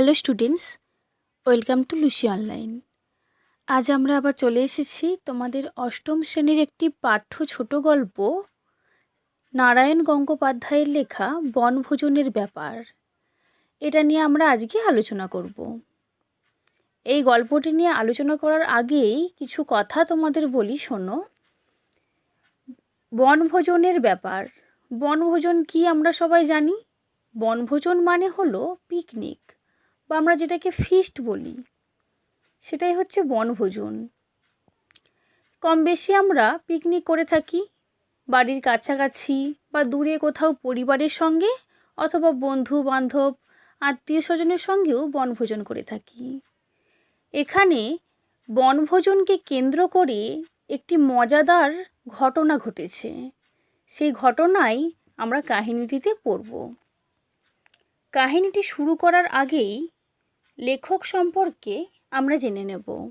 Hello students, welcome to Lucy online. আজ আমরা আবার চলে এসেছি তোমাদের অষ্টম শ্রেণির একটি পাঠ্য ছোট গল্প, নারায়ণ গঙ্গোপাধ্যায়ের লেখা বনভোজনের ব্যাপার। এটা নিয়ে আমরা আজকে আলোচনা করব। এই গল্পটি নিয়ে আলোচনা করার আগেই কিছু কথা তোমাদের বলি, শোনো। বনভোজনের ব্যাপার। বনভোজন কি আমরা সবাই জানি? বনভোজন মানে হলো পিকনিক। বা আমরা যেটাকে ফিস্ট বলি, সেটাই হচ্ছে বনভোজন। কম বেশি আমরা পিকনিক করে থাকি, বাড়ির কাছাকাছি বা দূরে কোথাও পরিবারের সঙ্গে অথবা বন্ধু বান্ধব আত্মীয় স্বজনের সঙ্গেও বনভোজন করে থাকি। এখানে বনভোজনকে কেন্দ্র করে একটি মজাদার ঘটনা ঘটেছে। সেই ঘটনাই আমরা কাহিনীটিতে পড়ব। কাহিনীটি শুরু করার আগেই লেখক সম্পর্কে আমরা জেনে নেব।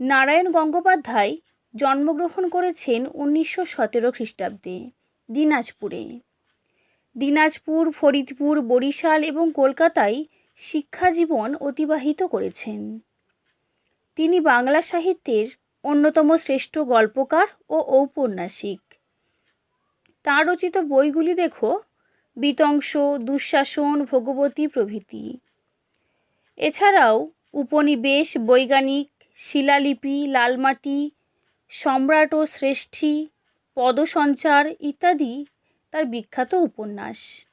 নারায়ণ গঙ্গোপাধ্যায় জন্মগ্রহণ করেছেন উনিশশো সতেরো খ্রিস্টাব্দে, দিনাজপুরে। দিনাজপুর, ফরিদপুর, বরিশাল এবং কলকাতায় শিক্ষাজীবন অতিবাহিত করেছেন। তিনি বাংলা সাহিত্যের অন্যতম শ্রেষ্ঠ গল্পকার ও ঔপন্যাসিক। তাঁর রচিত বইগুলি দেখো বিতংশ দুঃশাসন, ভগবতী প্রভৃতি। এছাড়াও উপনিবেশ, বৈজ্ঞানিক, শিলালিপি, লালমাটি, সম্রাট ও শ্রেষ্ঠী, পদসঞ্চার ইত্যাদি তার বিখ্যাত উপন্যাস।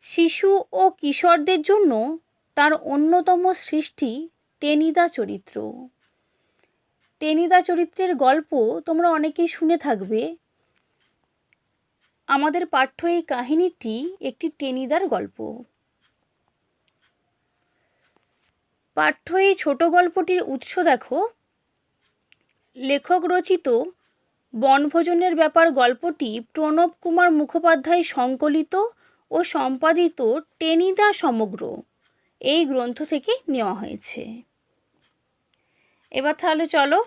শিশু ও কিশোরদের জন্য তার অন্যতম সৃষ্টি টেনিদা চরিত্র। টেনিদা চরিত্রের গল্প তোমরা অনেকেই শুনে থাকবে। আমাদের পাঠ্য এই কাহিনীটি একটি টেনিদার গল্প। পাঠ্য এই ছোট গল্পটির উৎস দেখো। লেখক রচিত বনভোজনের ব্যাপার গল্পটি প্রণব কুমার মুখোপাধ্যায় সংকলিত ও সম্পাদিত টেনিদা সমগ্র। এই গ্রন্থ থেকে নেওয়া হয়েছে। এবার তাহলে চলো,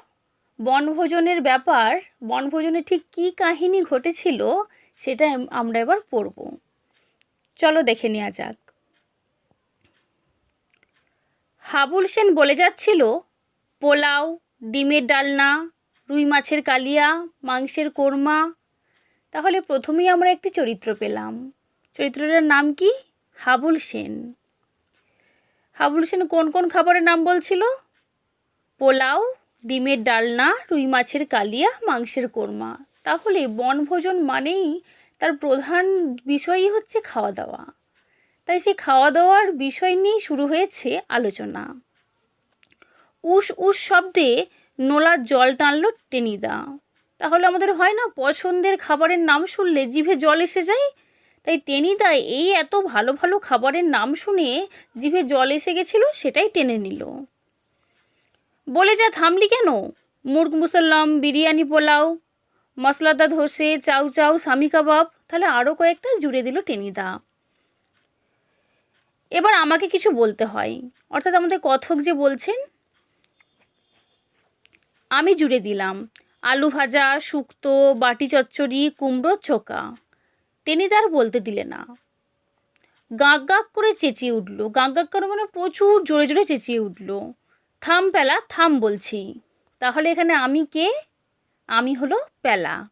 বনভোজনের ব্যাপার বনভোজনে ঠিক কী কাহিনী ঘটেছিল সেটা আমরা এবার পড়ব। চলো দেখে নেওয়া যাক। হাবুল সেন বলে যাচ্ছিল, পোলাও, ডিমের ডালনা, রুই মাছের কালিয়া, মাংসের কোরমা। তাহলে প্রথমেই আমরা একটি চরিত্র পেলাম। চরিত্রটার নাম কি? হাবুল সেন। হাবুল সেন কোন কোন খাবারের নাম বলছিল? পোলাও, ডিমের ডালনা, রুই মাছের কালিয়া, মাংসের কোরমা। তাহলে বনভোজন মানেই তার প্রধান বিষয়ই হচ্ছে খাওয়া দাওয়া। তাই সেই খাওয়া দাওয়ার বিষয় নিয়েই শুরু হয়েছে আলোচনা। উস উস শব্দে নোলার জল টানলো টেনিদা। তাহলে আমাদের হয় না পছন্দের খাবারের নাম শুনলে জিভে জল এসে যায়? তাই টেনিদা এই এত ভালো ভালো খাবারের নাম শুনে জিভে জল এসে গেছিল সেটাই টেনে নিল। বলে যা থামলি কেন? মুরগ মুসাল্লাম, বিরিয়ানি পোলাও মশলাদা ধসে, চাউ চাউ, স্বামী কাবাব, তাহলে আরও কয়েকটা জুড়ে দিল টেনিদা। এবার আমাকে কিছু বলতে হয়। অর্থাৎ আমাদের কথক যে বলছেন, আমি জুড়ে দিলাম। আলু ভাজা, শুক্তো, বাটি চচ্চড়ি কুমড়োর ছোকা। টেনিদার বলতে দিলে না। গাঁক গাঁক করে চেঁচিয়ে উঠল। গাঁক গাঁক করে মানে প্রচুর জোরে জোরে চেঁচিয়ে উঠল। থাম পেলা, থাম বলছি। তাহলে এখানে আমি কে? আমি হলো পেলা।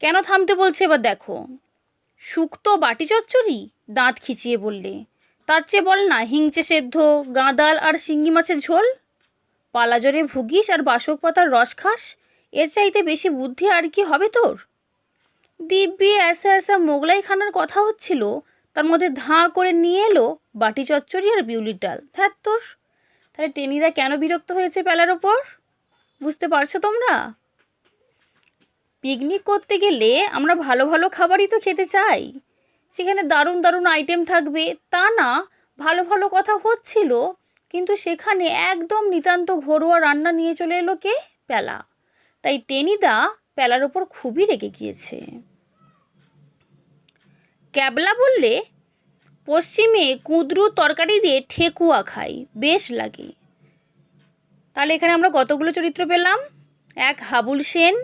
কেন থামতে বলছে এবার দেখো। শুক্তো বাটি চচ্চড়ি? দাঁত খিচিয়ে বললে। তার চেয়ে বল না, হিংচে সেদ্ধ, গাঁদাল আর শিঙ্গি মাছের ঝোল? পালাজরে ভুগিস আর বাসক পাতার রস খাস? এর চাইতে বেশি বুদ্ধি আর কি হবে তোর? দিব্যি এসা এসা মোগলাই খানার কথা হচ্ছিল, তার মধ্যে ধাঁ করে নিয়ে এলো বাটি চচ্চড়ি আর বিউলির ডাল। ধ্যাত তোর! তাহলে টেনিদা কেন বিরক্ত হয়েছে পেলার ওপর? বুঝতে পারছ তোমরা? পিকনিক করতে গেলে আমরা ভালো ভালো খাবারই তো খেতে চাই। সেখানে দারুণ দারুণ আইটেম থাকবে। তা না, ভালো ভালো কথা হচ্ছিল, কিন্তু সেখানে একদম নিতান্ত ঘরোয়া রান্না নিয়ে চলে এলো কে? পেলা। তাই টেনিদা পেলার ওপর খুবই রেগে গিয়েছে। ক্যাবলা বললে, পশ্চিমে কুঁদরু তরকারি দিয়ে ঠেকুয়া খাই, বেশ লাগে। তাহলে এখানে আমরা কতগুলো চরিত্র পেলাম? এক হাবুল সেন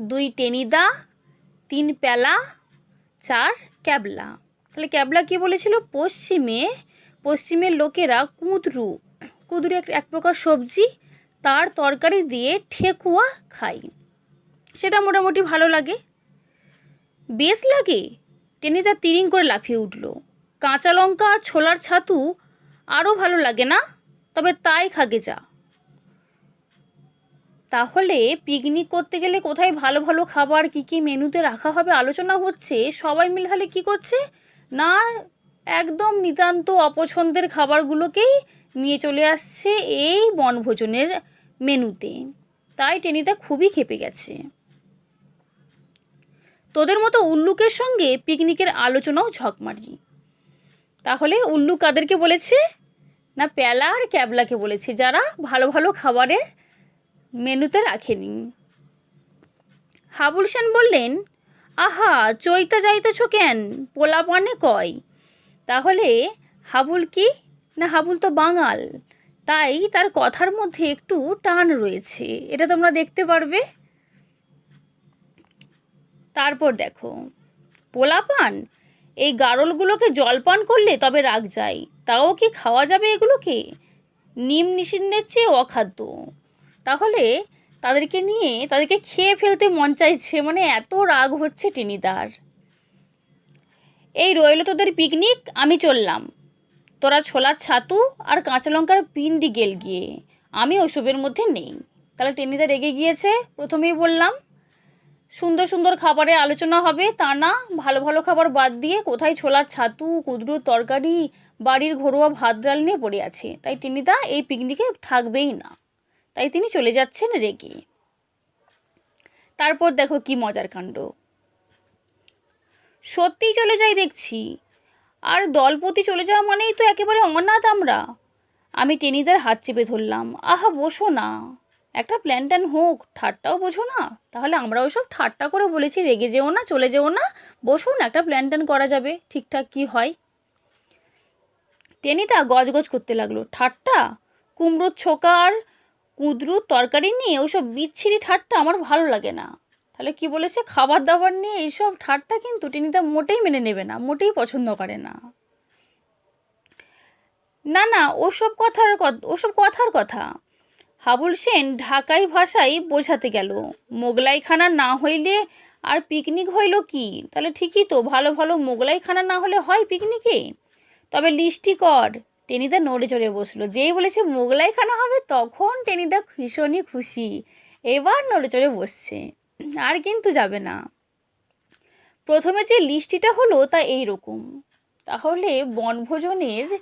দুই টেনিদা, তিন পেলা চার ক্যাবলা। তাহলে ক্যাবলা কি বলেছিল? পশ্চিমে, পশ্চিমের লোকেরা কুঁদরু। কুঁদরু এক প্রকার সবজি, তার তরকারি দিয়ে ঠেকুয়া খাই সেটা মোটামুটি ভালো লাগে। বেশ লাগে। টেনিদা তিরিং করে লাফিয়ে উঠল। কাঁচা লঙ্কা ছোলার ছাতু আরও ভালো লাগে না? তবে তাই খাগে যা। তাহলে পিকনিক করতে গেলে কোথায় ভালো ভালো খাবার, কী কী মেনুতে রাখা হবে আলোচনা হচ্ছে? সবাই মিলে তাহলে কী করছে? না, একদম নিতান্ত অপছন্দের খাবারগুলোকেই নিয়ে চলে আসছে এই বনভোজনের মেনুতে। তাই টেনিদা খুবই খেপে গেছে। তোদের মতো উল্লুকের সঙ্গে পিকনিকের আলোচনাও ঝকমারি। তাহলে উল্লু কাদেরকে বলেছে? না প্যালা আর ক্যাবলাকে বলেছে, যারা ভালো ভালো খাবারের মেনুতে রাখেনি। হাবুল সেন বললেন, আহা, চৈতা যাইতেছ কেন? পোলা পানে কয়? তাহলে হাবুল কি? না, হাবুল তো বাঙাল। তাই তার কথার মধ্যে একটু টান রয়েছে। এটা তোমরা দেখতে পারবে। তারপর দেখো পোলাপান এই গারলগুলোকে জলপান করলে তবে রাগ যায়। তাও কি খাওয়া যাবে এগুলোকে? নিম নিষিদ্ধের চেয়ে অখাদ্য। তাহলে তাদেরকে নিয়ে, তাদেরকে খেয়ে ফেলতে মন চাইছে মানে এত রাগ হচ্ছে টেনিদার। এই রইল তোদের পিকনিক আমি চললাম। তোরা ছোলার ছাতু আর কাঁচা লঙ্কার পিন্ডি গেল গিয়ে। আমি ওসবের মধ্যে নেই। তাহলে টেনিদা রেগে গিয়েছে, প্রথমেই বললাম, সুন্দর সুন্দর খাবারের আলোচনা হবে, তা না, ভালো ভালো খাবার বাদ দিয়ে কোথায় ছোলার ছাতু, কুদরুর তরকারি, বাড়ির ঘরোয়া ভাত ডাল নিয়ে পড়ে আছে। তাই টেনিদা এই পিকনিকে থাকবেই না। তাই তিনি চলে যাচ্ছেন রেগে। তারপর দেখো কি মজার কাণ্ড। সত্যিই চলে যাই দেখছি, আর দলপতি চলে যাওয়া মানেই তো একেবারে অনাথ আমরা। আমি টেনিদার হাত চেপে ধরলাম, আহা বসো না, একটা প্ল্যান ট্যান হোক, ঠাট্টাও বোঝো না, তাহলে আমরা ওইসব ঠাট্টা করে বলেছি, রেগে যেও না, চলে যেও না বসুন একটা প্ল্যান ট্যান করা যাবে, ঠিকঠাক কি হয়। টেনিদা গজগজ করতে লাগল, ঠাট্টা, কুমড়োর ছোকা আর কুঁদরুর তরকারি নিয়ে ওইসব বিচ্ছিরি ঠাট্টা আমার ভালো লাগে না। তাহলে কি বলেছে? খাবার দাবার নিয়ে এইসব ঠাট্টা কিন্তু টেনিদা মোটেই মেনে নেবে না, মোটেই পছন্দ করে না। না না, ওসব কথার ওসব কথার কথা। হাবুল সেন ঢাকাই ভাষায় বোঝাতে গেল মোগলাই খানা না হইলে আর পিকনিক হইল কি? তাহলে ঠিকই তো, ভালো ভালো মোগলাই খানা না হলে হয় পিকনিকে? তবে লিস্টি কর টেনিদা নড়ে চড়ে বসল। যেই বলেছে, মোগলাই খানা হবে, তখন টেনিদা ভীষণই খুশি। এবার নড়ে চড়ে বসছে। আর কিন্তু যাবে না। প্রথমে যে লিস্টিটা হলো তা এই রকম তাহলে বনভোজনের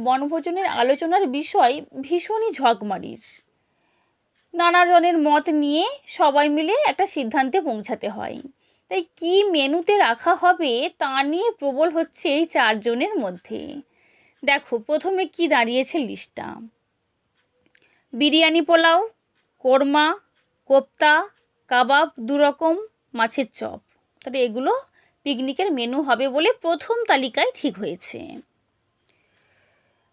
বনভোজনের আলোচনার বিষয় ভীষণই ঝকমারির। নানা জনের মত নিয়ে সবাই মিলে একটা সিদ্ধান্তে পৌঁছাতে হয়। তাই কি মেনুতে রাখা হবে তা নিয়ে প্রবল হচ্ছে এই চারজনের মধ্যে। দেখো, প্রথমে কি দাঁড়িয়েছে লিস্টটা বিরিয়ানি পোলাও, কোরমা, কোপ্তা, কাবাব দু রকম মাছের চপ। তাহলে এগুলো পিকনিকের মেনু হবে বলে প্রথম তালিকায় ঠিক হয়েছে।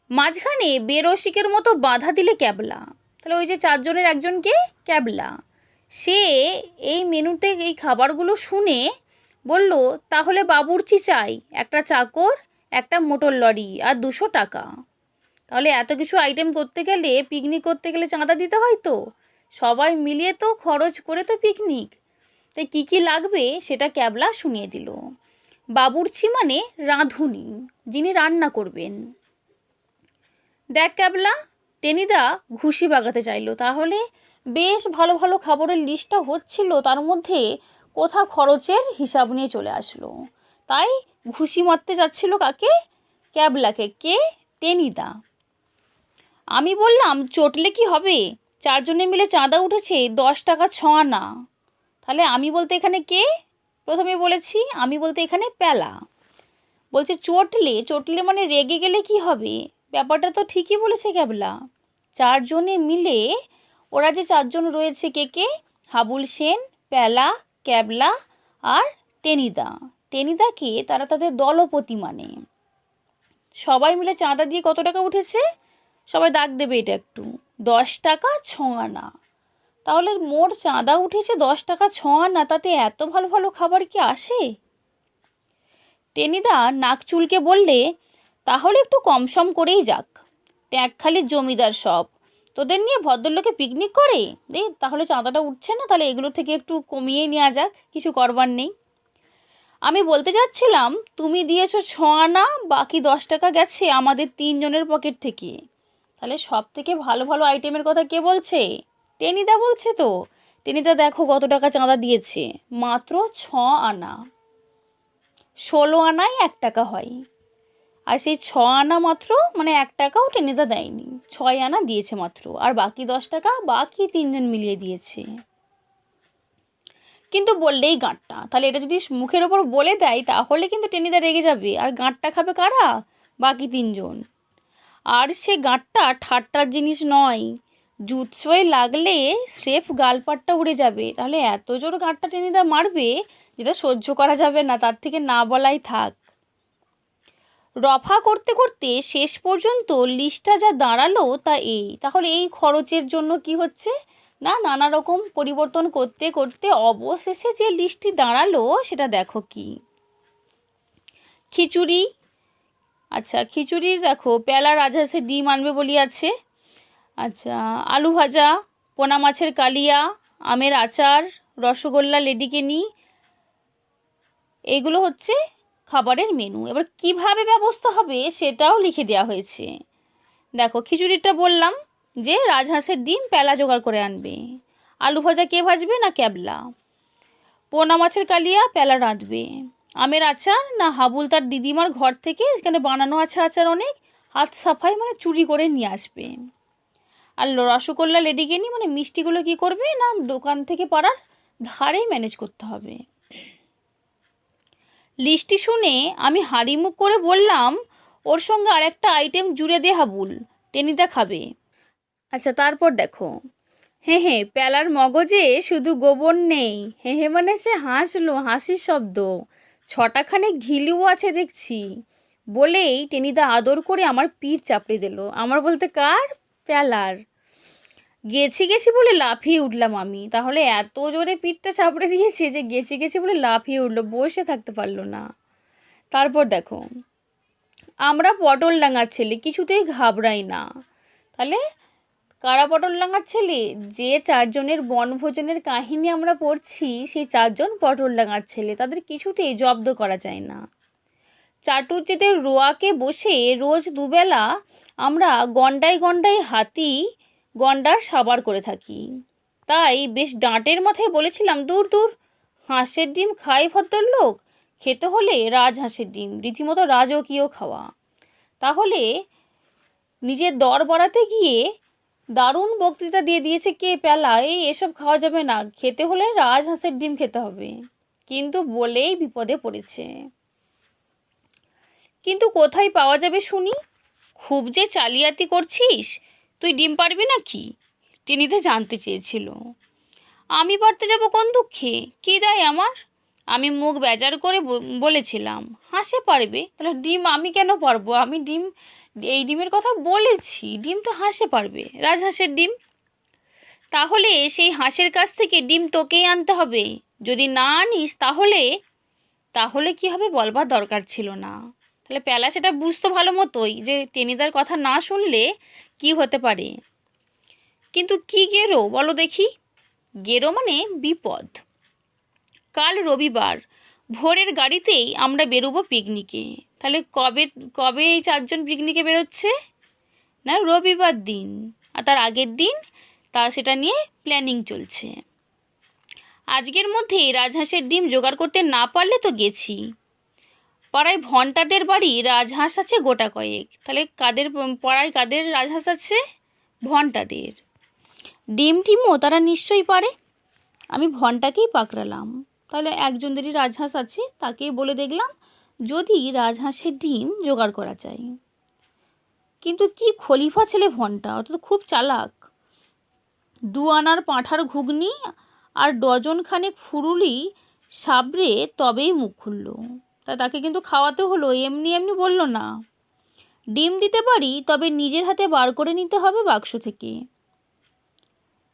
মাঝখানে বেরসিকের মতো বাধা দিলে ক্যাবলা। তাহলে ওই যে চারজনের একজনকে ক্যাবলা। সে এই মেনুতে এই খাবারগুলো শুনে বলল, তাহলে বাবুর্চি চাই, একটা চাকর একটা মোটর লরি আর দুশো টাকা। তাহলে এত কিছু আইটেম করতে গেলে পিকনিক করতে গেলে চাঁদা দিতে হয় তো? সবাই মিলিয়ে তো খরচ করে তো পিকনিক তাই কী কী লাগবে সেটা ক্যাবলা শুনিয়ে দিল। বাবুর্চি মানে রাঁধুনি, যিনি রান্না করবেন। দেখ ক্যাবলা, টেনিদা ঘুষি বাগাতে চাইলো। তাহলে বেশ ভালো ভালো খাবারের লিস্টটা হচ্ছিল, তার মধ্যে কোথা খরচের হিসাব নিয়ে চলে আসলো। তাই ঘুষি মারতে যাচ্ছিল কাকে? ক্যাবলাকে। কে? টেনিদা আমি বললাম, চটলে কি হবে? চারজনে মিলে চাঁদা উঠেছে, দশ টাকা ছ আনা তাহলে আমি বলতে এখানে কে? প্রথমে বলেছি, আমি বলতে এখানে প্যালা। বলছে, চটলে? চটলে মানে রেগে গেলে কি হবে? ব্যাপারটা তো ঠিকই বলেছে ক্যাবলা। চারজনে মিলে, ওরা যে চারজন রয়েছে কে কে? হাবুল সেন, প্যালা, ক্যাবলা আর টেনিদা টেনিদাকে তারা তাদের দলপতি মানে। সবাই মিলে চাঁদা দিয়ে কত টাকা উঠেছে? সবাই দাগ দেবে এটা একটু। দশ টাকা ছ আনা তাহলে মোট চাঁদা উঠেছে দশ টাকা ছ আনা তাতে এত ভালো ভালো খাবার কি আসে? টেনিদা নাক চুলকে বললে, তাহলে একটু কম সম করেই যাক। ট্যাঁকখালির জমিদার সব। তোদের নিয়ে ভদ্রলোকে পিকনিক করে? দে, তাহলে চাঁদাটা উঠছে না, তাহলে এগুলো থেকে একটু কমিয়ে নেওয়া যাক। কিছু করবার নেই। আমি বলতে যাচ্ছিলাম, তুমি দিয়েছ ছ আনা বাকি দশ টাকা গেছে আমাদের তিনজনের পকেট থেকে। তাহলে সব থেকে ভালো ভালো আইটেমের কথা কে বলছে? টেনিদা বলছে তো। টেনিদা দেখো কত টাকা চাঁদা দিয়েছে। মাত্র ছ আনা ষোলো আনায় এক টাকা হয়। আর সেই ছ আনা মাত্র মানে এক টাকাও টেনিদা দেয়নি। ছয় আনা দিয়েছে মাত্র। আর বাকি দশ টাকা বাকি তিনজন মিলিয়ে দিয়েছে। কিন্তু বললেই গাঁটটা। তাহলে এটা যদি মুখের ওপর বলে দেয়, তাহলে কিন্তু টেনিদা রেগে যাবে। আর গাঁটটা খাবে কারা? বাকি তিনজন। আর সে গাঁটটা ঠাট্টার জিনিস নয়। জুৎসই লাগলে স্রেফ গালপাটটা উড়ে যাবে। তাহলে এত জোর গাঁটটা টেনিদা মারবে যেটা সহ্য করা যাবে না, তার থেকে না বলাই থাক। রফা করতে করতে শেষ পর্যন্ত লিস্টটা যা দাঁড়াল তা এই। তাহলে এই খরচের জন্য কি হচ্ছে? না, নানা রকম পরিবর্তন করতে করতে অবশেষে যে লিস্টটি দাঁড়াল, সেটা দেখো কি? খিচুড়ি আচ্ছা খিচুড়ি দেখো পেলা রাজহাঁসের ডিম আনবে বলি আছে আচ্ছা আলু ভাজা, পোনা মাছের কালিয়া, আমের আচার, রসগোল্লা, লেডিকেনি, এগুলো হচ্ছে খাবারের মেনু এবার কীভাবে ব্যবস্থা হবে, সেটাও লিখে দেওয়া হয়েছে। দেখো, খিচুড়িটা বললাম যে রাজহাঁসের ডিম পেলা জোগাড় করে আনবে। আলু ভাজা কে ভাজবে না ক্যাবলা? পোনা মাছের কালিয়া পেলা রাঁধবে। আমের আচার না হাবুল তার দিদিমার ঘর থেকে, এখানে বানানো আছে আচার অনেক, হাত সাফাই মানে চুরি করে নিয়ে আসবে। আর রসগোল্লা, লেডিকেনি মানে মিষ্টিগুলো কি করবে না দোকান থেকে পাড়ার ধারেই ম্যানেজ করতে হবে। লিস্টটি শুনে আমি হাড়িমুখ করে বললাম, ওর সঙ্গে আরেকটা আইটেম জুড়ে দে হাবুল, টেনিদা খাবে। আচ্ছা তারপর দেখো। হ্যাঁ হ্যাঁ প্যালার মগজে শুধু গোবর নেই। হ্যাঁ হ্যাঁ মানে সে হাসলো, হাসির শব্দ। ছটাখানে ঘিলুও আছে দেখছি। বলেই টেনিদা আদর করে আমার পিঠ চাপড়ে দিল। আমার বলতে, কার প্যালার গেছি গেছি বলে লাফিয়ে উঠলাম আমি। তাহলে এত জোরে পিঠটা চাপড়ে দিয়েছে যে গেছি গেছি বলে লাফিয়ে উঠল, বসে থাকতে পারল না। তারপর দেখো, আমরা পটল ডাঙার ছেলে, কিছুতেই ঘাবড়াই না। তাহলে কারা পটল ডাঙার ছেলে? যে চারজনের বনভোজনের কাহিনী আমরা পড়ছি, সেই চারজন পটল ডাঙার ছেলে। তাদের কিছুতেই জব্দ করা যায় না। চাটুর্যেদের রোয়াকে বসে রোজ দুবেলা আমরা গন্ডায় গন্ডায় হাতি গন্ডার সাবার করে থাকি। তাই বেশ ডাঁটের মাথায় বলেছিলাম, দূর দূর, হাঁসের ডিম খাই ভদ্রলোক? খেতে হলে রাজহাঁসের ডিম, রীতিমতো রাজকীয় খাওয়া। তাহলে নিজের দর বাড়াতে গিয়ে দারুণ বক্তৃতা দিয়ে দিয়েছে কে পেলা, এই এসব খাওয়া যাবে না। খেতে হলে রাজহাঁসের ডিম খেতে হবে। কিন্তু বলেই বিপদে পড়েছে। কিন্তু কোথায় পাওয়া যাবে শুনি? খুব যে চালিয়াতি করছিস, তুই ডিম পারবি না কি টেনিতে জানতে চেয়েছিল। আমি পারতে যাব কোন দুঃখে? কী দেয় আমার? আমি মুখ বেজার করে বলেছিলাম, হাসে পারবে, তাহলে ডিম আমি কেন পারব? আমি ডিম এই ডিমের কথা বলেছি, ডিম তো হাসে পারবে। রাজহাঁসের ডিম? তাহলে সেই হাঁসের কাছ থেকে ডিম তোকেই আনতে হবে। যদি না আনিস তাহলে তাহলে কি হবে বলবার দরকার ছিল না। তাহলে প্যালা সেটা বুঝতো ভালো মতোই যে টেনিদার কথা না শুনলে কি হতে পারে। কিন্তু কি গেরো বলো দেখি? গেরো মানে বিপদ। কাল রবিবার, ভোরের গাড়িতেই আমরা বেরোবো পিকনিকে। তাহলে কবে কবে এই চারজন পিকনিকে বেরোচ্ছে? না, রবিবার দিন। আর তার আগের দিন তা সেটা নিয়ে প্ল্যানিং চলছে। আজকের মধ্যেই রাজহাঁসের ডিম জোগাড় করতে না পারলে তো গেছি। পাড়ায় ভন্টাদের বাড়ি রাজহাঁস আছে গোটা কয়েক। তাহলে কাদের, পাড়ায় কাদের রাজহাঁস আছে? ভন্টাদের। ডিম টিমও তারা নিশ্চয়ই পারে। আমি ভন্টাকেই পাকড়ালাম। তাহলে একজনেরই রাজহাঁস আছে, তাকেই বলে দেখলাম যদি রাজহাঁসের ডিম জোগাড় করা যায়। কিন্তু কি খলিফা ছেলে ভনটা? অত খুব চালাক। দু আনার পাঁঠার ঘুগনি আর ডজন খানেক ফুরুলি সাবরে তবেই মুখ খুলল। তা তাকে কিন্তু খাওয়াতে হলো, এমনি এমনি বলল না। ডিম দিতে পারি, তবে নিজের হাতে বার করে নিতে হবে বাক্স থেকে।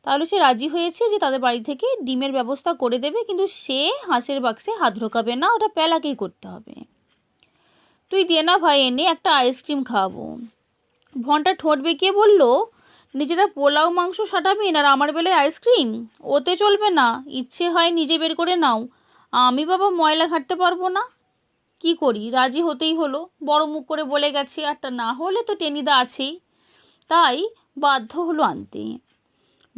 তাহলে সে রাজি হয়েছে যে তাদের বাড়ি থেকে ডিমের ব্যবস্থা করে দেবে, কিন্তু সে হাঁসের বাক্সে হাত ঢোকাবে না, ওটা প্যালাকেই করতে হবে। তুই দে না ভাই, এনে একটা আইসক্রিম খাওয়াবো ভনটা ঠোঁট বেঁকিয়ে বলল, নিজেরা পোলাও, মাংস সাটাবেন আর আমার বেলায় আইসক্রিম? ওতে চলবে না, ইচ্ছে হয় নিজে বের করে নাও। আমি বাবা ময়লা ঘাটতে পারব না। কি করি? রাজি হতেই হলো। বড় মুখ করে বলে গেছে একটা না হলে তো টেনিদা আছেই। তাই বাধ্য হলো আনতে।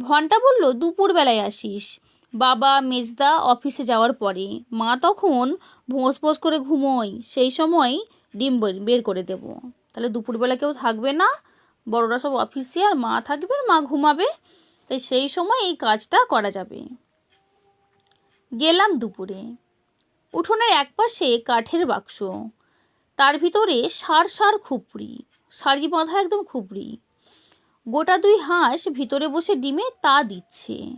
ভনটা বলল, দুপুরবেলায় আসিস। বাবা মেজদা অফিসে যাওয়ার পরে, মা তখন ভোঁস ভোঁস করে ঘুমোয়। সেই সময় ডিম বের- করে দেব। তাহলে দুপুরবেলা কেউ থাকবে না, বড়রা সব অফিসে আর মা থাকবে আর মা ঘুমাবে। তাই সেই সময় এই কাজটা করা যাবে। গেলাম দুপুরে। উঠোনের একপাশে কাঠের বাক্স। তার ভিতরে সার সার খুপড়ি সারি বাঁধা একদম খুপড়ি। গোটা দুই হাঁস ভিতরে বসে ডিমে তা দিচ্ছে।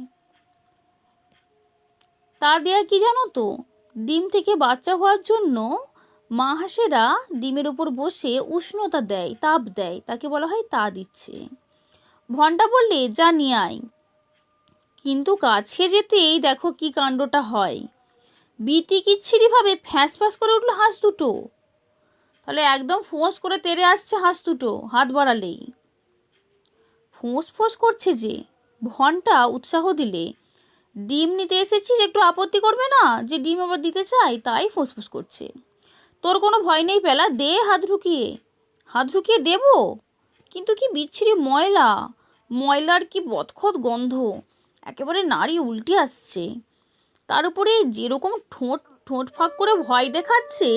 তা দেয়া কি জানো তো? ডিম থেকে বাচ্চা হওয়ার জন্য মা হাঁসেরা ডিমের ওপর বসে উষ্ণতা দেয়, তাপ দেয়, তাকে বলা হয় তা দিচ্ছে। ভন্টা বললে, যা নিয়ে আয়। কিন্তু কাছে যেতেই দেখো কি কাণ্ডটা হয়। বিতি কিচ্ছিরিভাবে ফ্যাঁস ফ্যাঁস করে উঠল হাঁস দুটো। তাহলে একদম ফোঁস করে তেড়ে আসছে হাঁস দুটো, হাত বাড়ালেই। ফোঁস ফোঁস করছে যে, ভনটা উৎসাহ দিলে, ডিম নিতে এসেছিস, একটু আপত্তি করবে না? যে ডিম আবার দিতে চাই তাই ফুসফুস করছে। তোর কোনো ভয় নেই পেলা, দে হাত ঢুকিয়ে। হাত ঢুকিয়ে দেব? কিন্তু কি বিচ্ছিরি ময়লা? ময়লার কি বদখত গন্ধ? একেবারে নারী উল্টে আসছে। তার উপরে যেরকম ঠোঁট ঠোঁট ফাঁক করে ভয় দেখাচ্ছে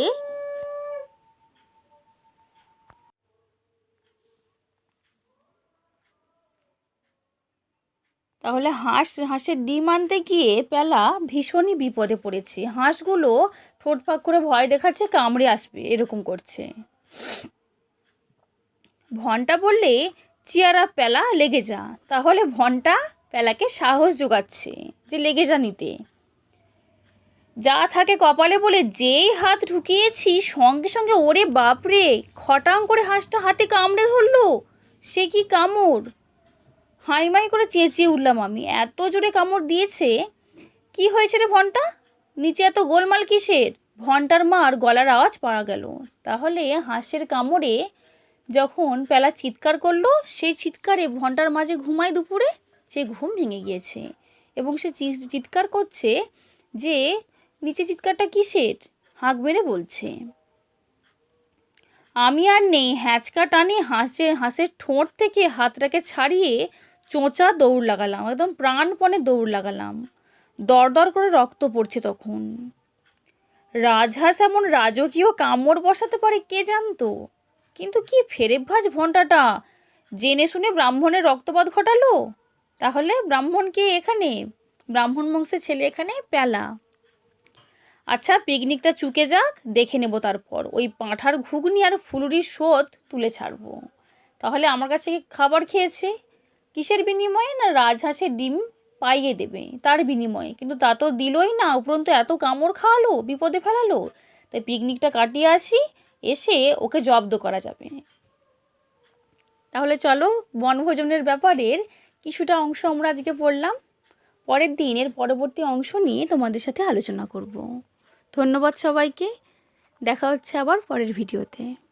তাহলে হাঁস, হাঁসের ডিম আনতে গিয়ে পেলা ভীষণই বিপদে পড়েছে। হাঁসগুলো ঠোঁট ফাঁক করে ভয় দেখাচ্ছে, কামড়ে আসবে, এরকম করছে। ভনটা বললে, চেয়ার পেলা, লেগে যা। তাহলে ভনটা পেলাকে সাহস যোগাচ্ছে যে লেগে যা নিতে। যা থাকে কপালে বলে, যেই হাত ঢুকিয়েছি, সঙ্গে সঙ্গে ওরে বাপরে, খটাং করে হাঁসটা হাতে কামড়ে ধরলো, সে কি কামড়? হাইমাই করে চেঁচিয়ে উঠলাম আমি। এত জোরে কামড় দিয়েছে, কি হয়েছে রে ভনটা? নিচে এত গোলমাল কিসের? ভনটার মার গলার আওয়াজ পাওয়া গেল। তাহলে হাঁসের কামড়ে যখন পেলা চিৎকার করল, সেই চিৎকারে ভনটার মাঝে ঘুমায় দুপুরে, সে ঘুম ভেঙে গিয়েছে এবং সে চিৎকার করছে যে, নিচে চিৎকারটা কিসের? হাঁক মেরে বলছে। আমি আর নেই, হ্যাঁচকা টানে হাঁসে, হাঁসের ঠোঁট থেকে হাতটাকে ছাড়িয়ে চোঁচা দৌড় লাগালাম, একদম প্রাণপণে দৌড় লাগালাম। দরদর করে রক্ত পড়ছে তখন। রাজহাঁস এমন রাজকীয় কামড় বসাতে পারে, কে জানতো? কিন্তু কি ফেরেবভাজ ভন্টাটা জেনে শুনে ব্রাহ্মণের রক্তপাত ঘটালো? তাহলে ব্রাহ্মণকে এখানে? ব্রাহ্মণ বংশের ছেলে এখানে প্যালা আচ্ছা পিকনিকটা চুকে যাক, দেখে নেব তারপর। ওই পাঁঠার ঘুগনি আর ফুলুরির শোধ তুলে ছাড়বো। তাহলে আমার কাছে খাবার খেয়েছে? কিসের বিনিময়ে না রাজহাঁসের ডিম পাইয়ে দেবে? তার বিনিময়ে। কিন্তু তা তো দিলই না, উপরন্তু এত কামড় খাওয়ালো, বিপদে ফেলালো। তাই পিকনিকটা কাটিয়ে আসি, এসে ওকে জব্দ করা যাবে। তাহলে চলো, বনভোজনের ব্যাপারের কিছুটা অংশ আমরা আজকে পড়লাম। পরের দিন এর পরবর্তী অংশ নিয়ে তোমাদের সাথে আলোচনা করব। ধন্যবাদ সবাইকে। দেখা হচ্ছে আবার পরের ভিডিওতে।